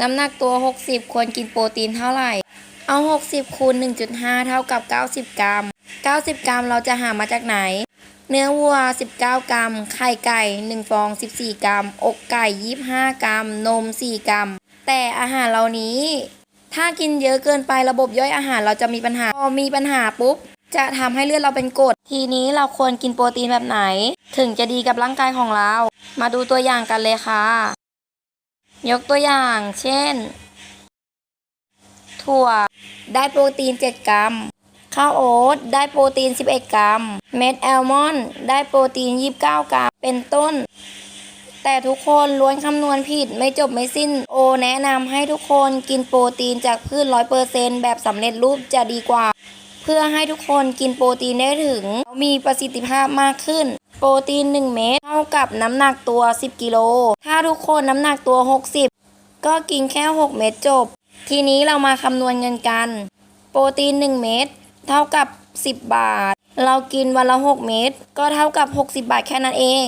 น้ำหนักตัว 60 ควรกินโปรตีนเท่าไหร่ เอา 60 คูณ 1.5 เท่ากับ 90 กรัม 90 กรัมเราจะหามาจากไหน เนื้อวัว 19 กรัม ไข่ไก่ 1 ฟอง 14 กรัม อกไก่ 25 กรัม นม 4 กรัม แต่อาหารเหล่านี้ ถ้ากินเยอะเกินไประบบย่อยอาหารเราจะมีปัญหา พอมีปัญหาปุ๊บ จะทำให้เลือดเราเป็นกรด ทีนี้เราควรกินโปรตีนแบบไหน ถึงจะดีกับร่างกายของเรา มาดูตัวอย่างกันเลยค่ะ ยกตัวอย่าง เช่น ถั่วได้โปรตีน 7 กรัม ข้าวโอ๊ตได้โปรตีน 11 กรัม เม็ดแอลมอนด์ได้โปรตีน 29 กรัม เป็นต้น แต่ทุกคนล้วนคำนวณผิดไม่จบไม่สิ้น โอแนะนำให้ทุกคนกินโปรตีนจากพืช 100%แบบสำเร็จรูปจะดีกว่า เพื่อให้ทุกคนกินโปรตีนได้ถึง มีประสิทธิภาพมากขึ้น โปรตีน 1 เม็ดเท่ากับน้ำหนักตัว 10 กิโล ถ้าทุกคนน้ำหนักตัว 60 ก็กินแค่ 6 เม็ดจบ ทีนี้เรามาคำนวณเงินกัน โปรตีน 1 เม็ดเท่ากับ 10 บาท เรากินวันละ 6 เม็ดก็เท่ากับ 60 บาทแค่นั้นเอง